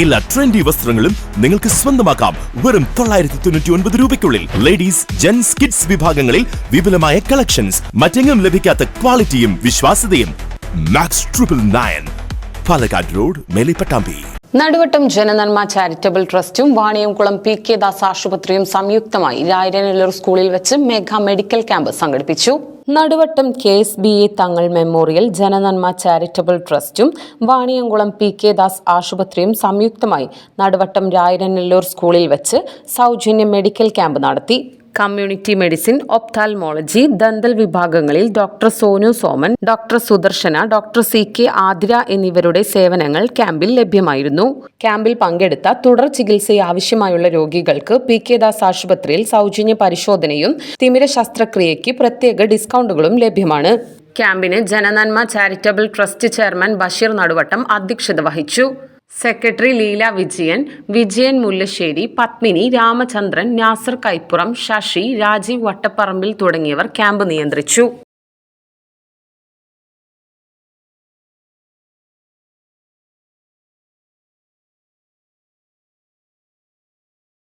എല്ലാ ട്രെൻഡി വസ്ത്രങ്ങളും നിങ്ങൾക്ക് സ്വന്തമാക്കാം. വെറും തൊള്ളായിരത്തി തൊണ്ണൂറ്റി ഒൻപത് രൂപയ്ക്കുള്ളിൽ. ലേഡീസ് ജെൻസ് കിഡ്സ് വിഭാഗങ്ങളിൽ വിപുലമായ കളക്ഷൻസ് മറ്റെങ്ങും ലഭിക്കാത്ത ക്വാളിറ്റിയും വിശ്വാസ്യതയും. Max triple nine Palakkad road Melipattambi. Naduvattom Janananma charitable ട്രസ്റ്റും Vaniyamkulam P K Das ആശുപത്രിയും സംയുക്തമായി. രായരനല്ലൂർ സ്കൂളിൽ വെച്ച് മെഗാ മെഡിക്കൽ ക്യാമ്പ് സംഘടിപ്പിച്ചു. Naduvattam K S B A Thangal memorial Jananmma charitable ട്രസ്റ്റും Vaniyamkulam P K Das ആശുപത്രിയും സംയുക്തമായി നടുവട്ടം രായരനല്ലൂർ സ്കൂളിൽ വെച്ച് സൗജന്യ മെഡിക്കൽ ക്യാമ്പ് നടത്തി. കമ്മ്യൂണിറ്റി മെഡിസിൻ ഒപ്താൽമോളജി ദന്തൽ വിഭാഗങ്ങളിൽ doctor Sonu Soman doctor Sudarsana doctor C K Athira എന്നിവരുടെ സേവനങ്ങൾ ക്യാമ്പിൽ ലഭ്യമായിരുന്നു. ക്യാമ്പിൽ പങ്കെടുത്ത തുടർ ചികിത്സ ആവശ്യമായുള്ള രോഗികൾക്ക് പി കെ ദാസ് ആശുപത്രിയിൽ സൗജന്യ പരിശോധനയും തിമിര ശസ്ത്രക്രിയയ്ക്ക് പ്രത്യേക ഡിസ്കൗണ്ടുകളും ലഭ്യമാണ്. ക്യാമ്പിന് Jananmma charitable trust chairman Basheer Naduvattam അധ്യക്ഷത വഹിച്ചു. സെക്രട്ടറി ലീല വിജയൻ വിജയൻ മുല്ലശ്ശേരി പത്മിനി രാമചന്ദ്രൻ നാസർ കൈപ്പുറം ശശി രാജീവ് വട്ടപ്പറമ്പിൽ തുടങ്ങിയവർ ക്യാമ്പ് നിയന്ത്രിച്ചു.